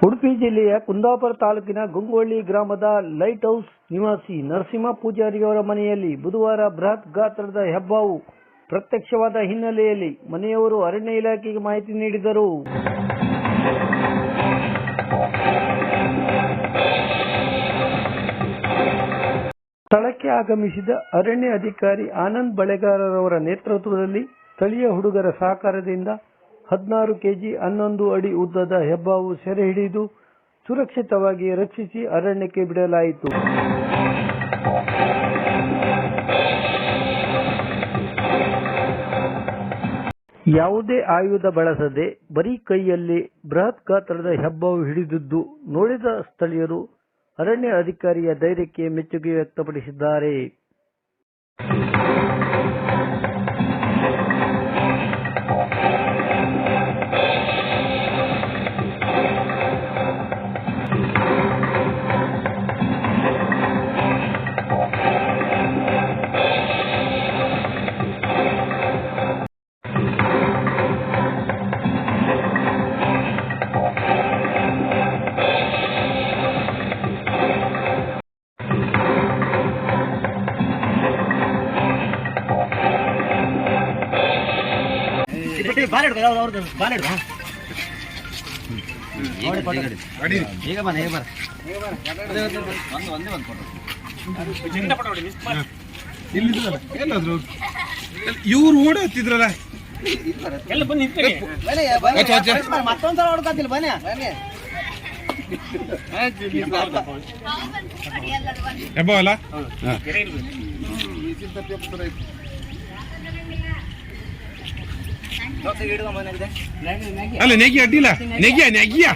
ಉಡುಪಿ ಜಿಲ್ಲೆಯ ಕುಂದಾಪುರ ತಾಲೂಕಿನ ಗುಂಗೋಳ್ಳಿ ಗ್ರಾಮದ ಲೈಟ್ ಹೌಸ್ ನಿವಾಸಿ ನರಸಿಂಹ ಪೂಜಾರಿಯವರ ಮನೆಯಲ್ಲಿ ಬುಧವಾರ ಬೃಹತ್ ಗಾತ್ರದ ಹೆಬ್ಬಾವು ಪ್ರತ್ಯಕ್ಷವಾದ ಹಿನ್ನೆಲೆಯಲ್ಲಿ ಮನೆಯವರು ಅರಣ್ಯ ಇಲಾಖೆಗೆ ಮಾಹಿತಿ ನೀಡಿದರು. ಸ್ಥಳಕ್ಕೆ ಆಗಮಿಸಿದ ಅರಣ್ಯ ಅಧಿಕಾರಿ ಆನಂದ್ ಬಳೆಗಾರರವರ ನೇತೃತ್ವದಲ್ಲಿ ಸ್ಥಳೀಯ ಹುಡುಗರ ಸಹಕಾರದಿಂದ ಹದಿನಾರು ಕೆಜಿ ಹನ್ನೊಂದು ಅಡಿ ಉದ್ದದ ಹೆಬ್ಬಾವು ಸೆರೆ ಹಿಡಿದು ಸುರಕ್ಷಿತವಾಗಿ ರಕ್ಷಿಸಿ ಅರಣ್ಯಕ್ಕೆ ಬಿಡಲಾಯಿತು. ಯಾವುದೇ ಆಯುಧ ಬಳಸದೆ ಬರೀ ಕೈಯಲ್ಲಿ ಬೃಹತ್ ಗಾತ್ರದ ಹೆಬ್ಬಾವು ಹಿಡಿದಿದ್ದು ನೋಡಿದ ಸ್ಥಳೀಯರು ಅರಣ್ಯ ಅಧಿಕಾರಿಯ ಧೈರ್ಯಕ್ಕೆ ಮೆಚ್ಚುಗೆ ವ್ಯಕ್ತಪಡಿಸಿದ್ದಾರೆ. ಈಗ ಬನ್ನಿ ಈಗ ಬರ ಇವ್ರು ಓಡಿ ಹತ್ತಿದ್ರಲ್ಲ. ಮತ್ತೊಂದ್ಸಲ ಹೊಡ್ಕತ್ತಿಲ್ಲ ಬನ್ನಿ. ಹೆಬ್ಬ ಅಲ್ಲ? ಅಲ್ಲ ನೆಗಿ ಅಡ್ಡಿಲ್ಲ ನೆಗಿಯ ನೆಗಿಯ